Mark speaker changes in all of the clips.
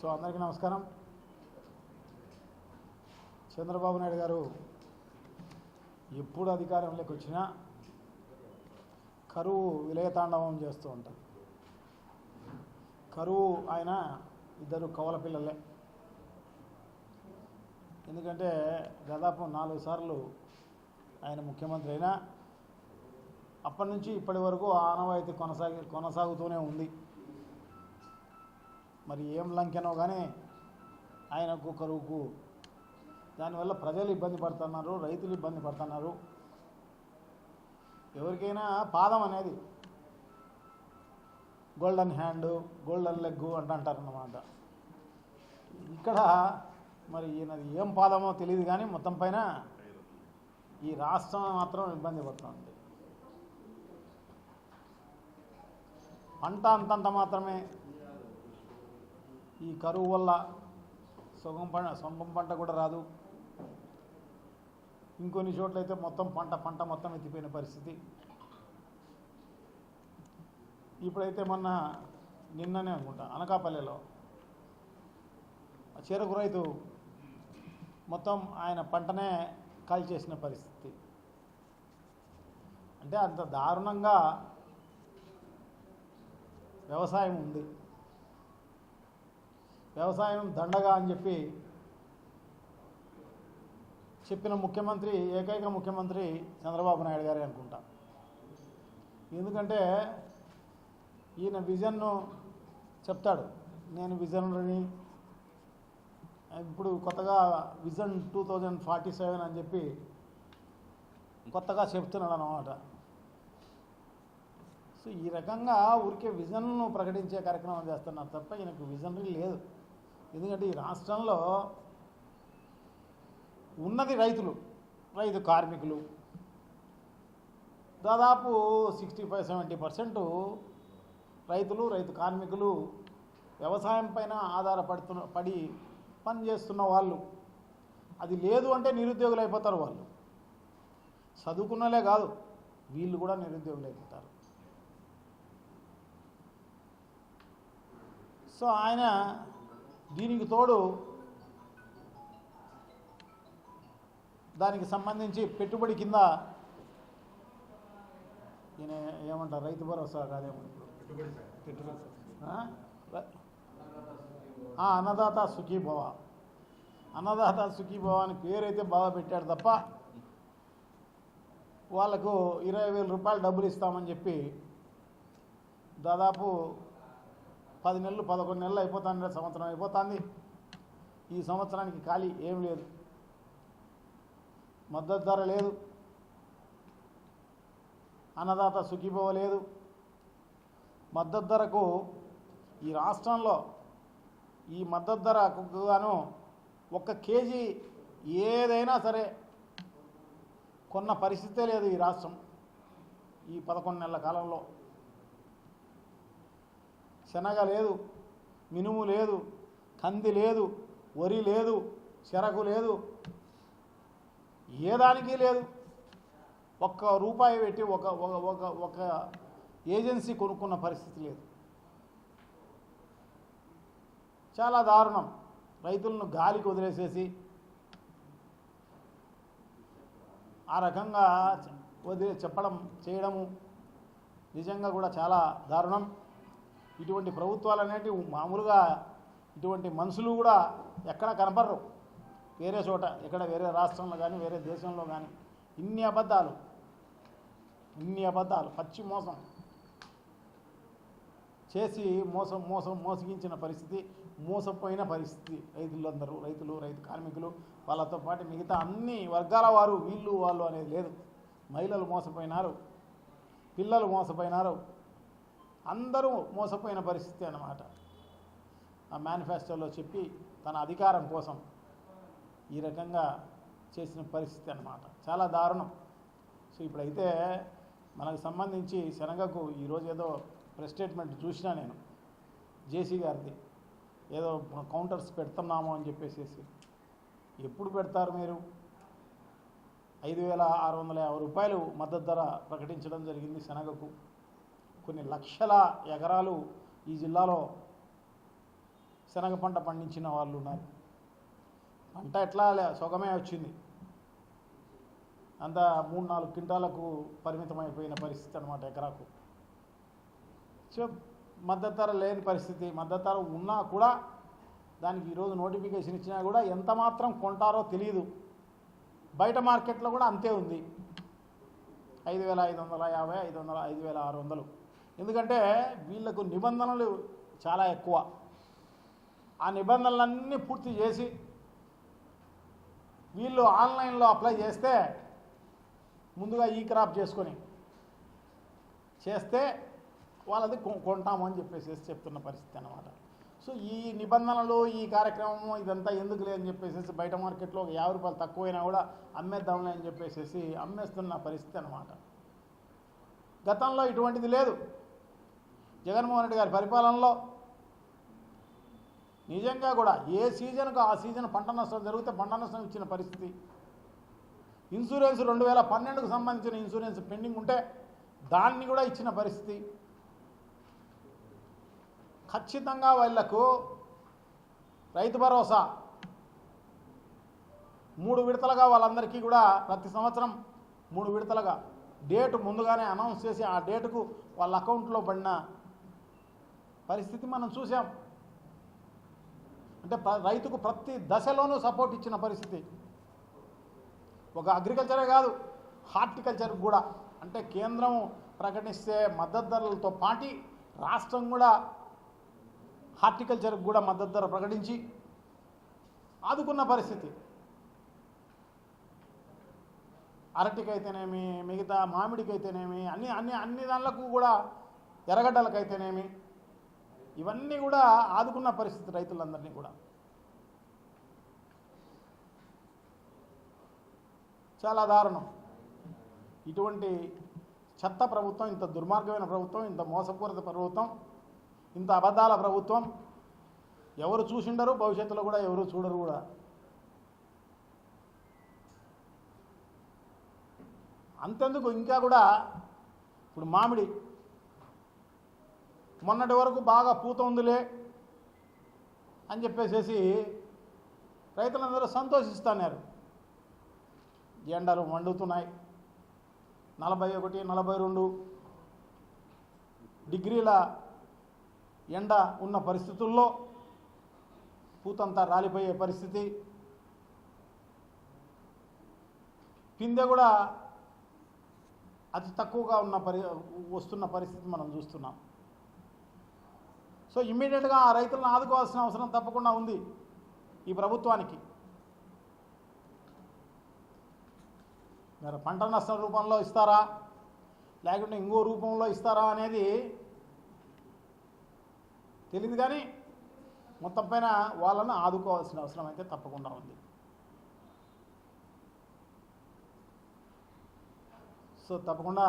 Speaker 1: So అందరికీ నమస్కారం. చంద్రబాబు నాయుడు గారు ఎప్పుడు అధికారంలోకి వచ్చినా కరువు విలయతాండవం చేస్తూ ఉంటారు. కరువు ఆయన ఇద్దరు కవల పిల్లలే. ఎందుకంటే దాదాపు నాలుగు సార్లు ఆయన ముఖ్యమంత్రి అయినా అప్పటి నుంచి ఇప్పటి వరకు ఆ ఆనవాయితీ కొనసాగి కొనసాగుతూనే ఉంది. మరి ఏం లంకెనో కానీ ఆయనకు కరువుకు. దానివల్ల ప్రజలు ఇబ్బంది పడుతున్నారు రైతులు ఇబ్బంది పడుతున్నారు. ఎవరికైనా పాదం అనేది గోల్డెన్ హ్యాండ్ గోల్డెన్ లెగ్ అంటారు అన్నమాట ఇక్కడ మరి ఈయనది ఏం పాదమో తెలియదు కానీ మొత్తం పైన ఈ రాష్ట్రం మాత్రం ఇబ్బంది పడుతుంది. పంట అంతంత మాత్రమే ఈ కరువు వల్ల సొగం పంట సొంగం పంట కూడా రాదు. ఇంకొన్ని చోట్ల అయితే మొత్తం పంట పంట మొత్తం ఎత్తిపోయిన పరిస్థితి. ఇప్పుడైతే మొన్న నిన్ననే అనుకుంటా అనకాపల్లిలో చెరకు రైతు మొత్తం ఆయన పంటనే కాల్చేసిన పరిస్థితి. అంటే అంత దారుణంగా వ్యవసాయం ఉంది. వ్యవసాయం దండగా అని చెప్పి చెప్పిన ముఖ్యమంత్రి ఏకైక ముఖ్యమంత్రి చంద్రబాబు నాయుడు గారే అనుకుంటా. ఎందుకంటే ఈయన విజన్ను చెప్తాడు. నేను విజనరీ ఇప్పుడు కొత్తగా vision two thousand forty seven అని చెప్పి కొత్తగా చెప్తున్నాడు అన్నమాట సో ఈ రకంగా ఊరికే విజన్ను ప్రకటించే కార్యక్రమం చేస్తున్నారు తప్ప ఈయనకు విజనరీ లేదు. ఎందుకంటే ఈ రాష్ట్రంలో ఉన్నది రైతులు రైతు కార్మికులు. దాదాపు సిక్స్టీ ఫైవ్ సెవెంటీ పర్సెంట్ రైతులు రైతు కార్మికులు వ్యవసాయం పైన ఆధారపడుతున్న పడి పనిచేస్తున్న వాళ్ళు. అది లేదు అంటే నిరుద్యోగులు అయిపోతారు వాళ్ళు. చదువుకున్నలే కాదు వీళ్ళు కూడా నిరుద్యోగులు అయిపోతారు. సో ఆయన దీనికి తోడు దానికి సంబంధించి పెట్టుబడి కింద ఈయన ఏమంటారు? రైతు భరోసా కాదేమో అన్నదాత సుఖీభవ. అన్నదాత సుఖీభవ అని పేరైతే బాగా పెట్టాడు తప్ప వాళ్ళకు ఇరవై వేల రూపాయలు డబ్బులు ఇస్తామని చెప్పి దాదాపు పది నెలలు పదకొండు నెలలు అయిపోతుంది సంవత్సరం అయిపోతుంది. ఈ సంవత్సరానికి ఖాళీ ఏం లేదు. మద్దతు ధర లేదు. అన్నదాత సుఖీభవ లేదు మద్దతు ధరకు ఈ రాష్ట్రంలో ఈ మద్దతు ధరకు గాను ఒక కేజీ ఏదైనా సరే కొన్న పరిస్థితే లేదు ఈ రాష్ట్రం ఈ పదకొండు నెలల కాలంలో. శనగ లేదు మినుము లేదు కంది లేదు వరి లేదు చెరకు లేదు. ఏ దానికి లేదు. ఒక్క రూపాయి పెట్టి ఒక ఒక ఒక ఒక ఏజెన్సీ కొనుక్కున్న పరిస్థితి లేదు. చాలా దారుణం. రైతులను గాలికి వదిలేసేసి ఆ రకంగా వదిలే చెప్పడం చేయడము నిజంగా కూడా చాలా దారుణం. ఇటువంటి ప్రభుత్వాలు అనేటివి మామూలుగా ఇటువంటి మనుషులు కూడా ఎక్కడ కనపడరు. వేరే చోట ఎక్కడ వేరే రాష్ట్రంలో కానీ వేరే దేశంలో కానీ ఇన్ని అబద్ధాలు. ఇన్ని అబద్ధాలు. పచ్చి మోసం. చేసి మోసం మోసం మోసగించిన పరిస్థితి మోసపోయిన పరిస్థితి. రైతులందరూ రైతులు రైతు కార్మికులు వాళ్ళతో పాటు మిగతా అన్ని వర్గాల వారు వీళ్ళు వాళ్ళు అనేది లేదు. మహిళలు మోసపోయినారు. పిల్లలు మోసపోయినారు. అందరూ మోసపోయిన పరిస్థితి అన్నమాట. ఆ మేనిఫెస్టోలో చెప్పి తన అధికారం కోసం ఈ రకంగా చేసిన పరిస్థితి అన్నమాట. చాలా దారుణం. సో ఇప్పుడైతే మనకు సంబంధించి శనగకు ఈరోజు ఏదో ప్రెస్ స్టేట్మెంట్ చూసినా నేను జేసీ గారిది. ఏదో కౌంటర్స్ పెడుతున్నాము అని చెప్పేసి ఎప్పుడు పెడతారు మీరు? ఐదు వేల ఆరు వందల యాభై రూపాయలు మద్దతు ధర ప్రకటించడం జరిగింది శనగకు. కొన్ని లక్షల ఎకరాలు ఈ జిల్లాలో శనగ పంట పండించిన వాళ్ళు ఉన్నారు. పంట ఎట్లా సుఖమే వచ్చింది. అంత మూడు నాలుగు క్వింటాలకు పరిమితమైపోయిన పరిస్థితి అనమాట ఎకరాకు. సో మద్దతు ధర లేని పరిస్థితి మద్దతు ధర ఉన్నా కూడా దానికి ఈరోజు నోటిఫికేషన్ ఇచ్చినా కూడా ఎంత మాత్రం కొంటారో తెలియదు బయట మార్కెట్లో కూడా అంతే ఉంది. ఐదు వేల ఐదు వందల యాభై ఐదు వందల ఐదు వేల ఆరు వందలు. ఎందుకంటే వీళ్ళకు నిబంధనలు చాలా ఎక్కువ. ఆ నిబంధనలన్నీ పూర్తి చేసి వీళ్ళు ఆన్లైన్లో అప్లై చేస్తే ముందుగా ఈ క్రాప్ చేసుకొని చేస్తే వాళ్ళది కొ- కొంటామని చెప్పేసి చెప్తున్న పరిస్థితి అనమాట సో ఈ నిబంధనలు ఈ కార్యక్రమం ఇదంతా ఎందుకు లేదని చెప్పేసి బయట మార్కెట్లో ఒక యాభై రూపాయలు తక్కువైనా కూడా అమ్మేద్దాంలే అని చెప్పేసి అమ్మేస్తున్న పరిస్థితి అన్నమాట. గతంలో ఇటువంటిది లేదు. జగన్మోహన్ రెడ్డి గారి పరిపాలనలో నిజంగా కూడా ఏ సీజన్కు ఆ సీజన్ పంట నష్టం జరిగితే పంట నష్టం ఇచ్చిన పరిస్థితి. ఇన్సూరెన్స్ రెండు వేల పన్నెండుకు సంబంధించిన ఇన్సూరెన్స్ పెండింగ్ ఉంటే దాన్ని కూడా ఇచ్చిన పరిస్థితి. ఖచ్చితంగా వాళ్ళకు రైతు భరోసా. మూడు విడతలుగా వాళ్ళందరికీ కూడా ప్రతి సంవత్సరం మూడు విడతలుగా డేటు ముందుగానే అనౌన్స్ చేసి ఆ డేటుకు వాళ్ళ అకౌంట్లో పడిన పరిస్థితి మనం చూసాం అంటే రైతుకు ప్రతి దశలోనూ సపోర్ట్ ఇచ్చిన పరిస్థితి. ఒక అగ్రికల్చరే కాదు హార్టికల్చర్ కూడా. అంటే కేంద్రం ప్రకటిస్తే మద్దతు ధరలతో పాటి రాష్ట్రం కూడా హార్టికల్చర్కి కూడా మద్దతు ధర ప్రకటించి ఆదుకున్న పరిస్థితి. అరటికైతేనేమి మిగతా మామిడికైతేనేమి అన్ని అన్ని అన్ని దానిలకు కూడా ఎర్రగడ్డలకైతేనేమి ఇవన్నీ కూడా ఆదుకున్న పరిస్థితి రైతులందరినీ కూడా. చాలా దారుణం. ఇటువంటి చెత్త ప్రభుత్వం ఇంత దుర్మార్గమైన ప్రభుత్వం ఇంత మోసపూరిత ప్రభుత్వం ఇంత అబద్ధాల ప్రభుత్వం ఎవరు చూసిండరు భవిష్యత్తులో కూడా ఎవరు చూడరు కూడా. అంతెందుకు? ఇంకా కూడా ఇప్పుడు మామిడి మొన్నటి వరకు బాగా పూత ఉందిలే అని చెప్పేసేసి రైతులందరూ సంతోషిస్తున్నారు. ఎండలు మండుతున్నాయి. నలభై ఒకటి నలభై రెండు డిగ్రీల ఎండ ఉన్న పరిస్థితుల్లో పూతంతా రాలిపోయే పరిస్థితి. పిందె కూడా అతి తక్కువగా ఉన్న పరి వస్తున్న పరిస్థితి మనం చూస్తున్నాం. సో ఇమ్మీడియట్గా ఆ రైతులను ఆదుకోవాల్సిన అవసరం తప్పకుండా ఉంది ఈ ప్రభుత్వానికి. మరి పంట నష్టం రూపంలో ఇస్తారా? లేకుంటే ఇంకో రూపంలో ఇస్తారా అనేది తెలియదు కానీ మొత్తం పైన వాళ్ళను ఆదుకోవాల్సిన అవసరం అయితే తప్పకుండా ఉంది. సో తప్పకుండా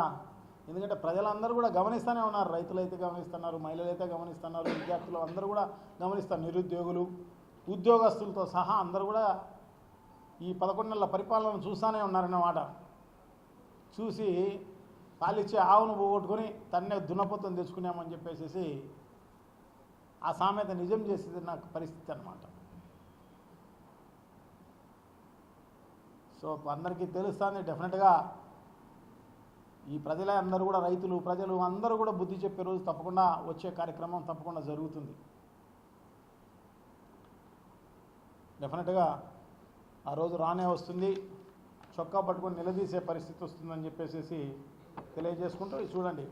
Speaker 1: ఎందుకంటే ప్రజలందరూ కూడా గమనిస్తూనే ఉన్నారు. రైతులు అయితే గమనిస్తున్నారు మహిళలు అయితే గమనిస్తున్నారు విద్యార్థులు అందరూ కూడా గమనిస్తారు నిరుద్యోగులు ఉద్యోగస్తులతో సహా అందరూ కూడా ఈ పదకొండు నెలల పరిపాలన చూస్తూనే ఉన్నారన్నమాట చూసి పాలిచ్చే ఆవును పోగొట్టుకొని తన్నే దున్నపోతం తెచ్చుకున్నామని చెప్పేసి ఆ సామెత నిజం చేసేది నాకు పరిస్థితి అన్నమాట. సో అందరికీ తెలుస్తుంది. డెఫినెట్గా ఈ ప్రజలే అందరూ కూడా రైతులు ప్రజలు అందరూ కూడా బుద్ధి చెప్పే రోజు తప్పకుండా వచ్చే కార్యక్రమం తప్పకుండా జరుగుతుంది. డెఫినెట్గా ఆ రోజు రానే వస్తుంది. చొక్కా పట్టుకొని నిలదీసే పరిస్థితి వస్తుందని చెప్పేసి తెలియజేసుకుంటూ చూడండి.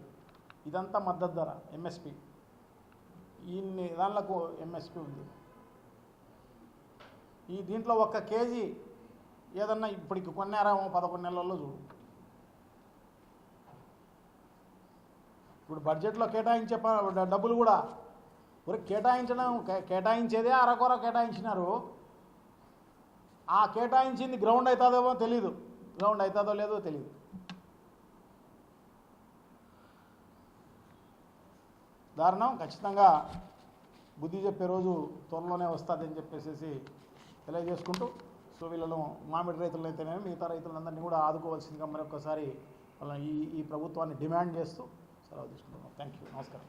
Speaker 1: ఇదంతా మద్దతు ధర ఎంఎస్పి ఇన్ని దానిలకు ఎంఎస్పి ఉంది. ఈ దీంట్లో ఒక్క కేజీ ఏదన్నా ఇప్పటికి కొన్నారేమో పదకొండు నెలల్లో చూడు. ఇప్పుడు బడ్జెట్లో కేటాయించే డబ్బులు కూడా మరి కేటాయించడం కే- కేటాయించేదే అరకొర కేటాయించినారు. ఆ కేటాయించింది గ్రౌండ్ అవుతుందేమో తెలీదు. గ్రౌండ్ అవుతుందో లేదో తెలియదు దారుణం. ఖచ్చితంగా బుద్ధి చెప్పే రోజు త్వరలోనే వస్తుందని చెప్పేసి తెలియజేసుకుంటూ సో వీళ్ళను మామిడి రైతులను అయితేనే మిగతా రైతులందరినీ కూడా ఆదుకోవాల్సిందిగా మరొకసారి వాళ్ళని ఈ ఈ ప్రభుత్వాన్ని డిమాండ్ చేస్తూ Uh, Thank you. Oscar.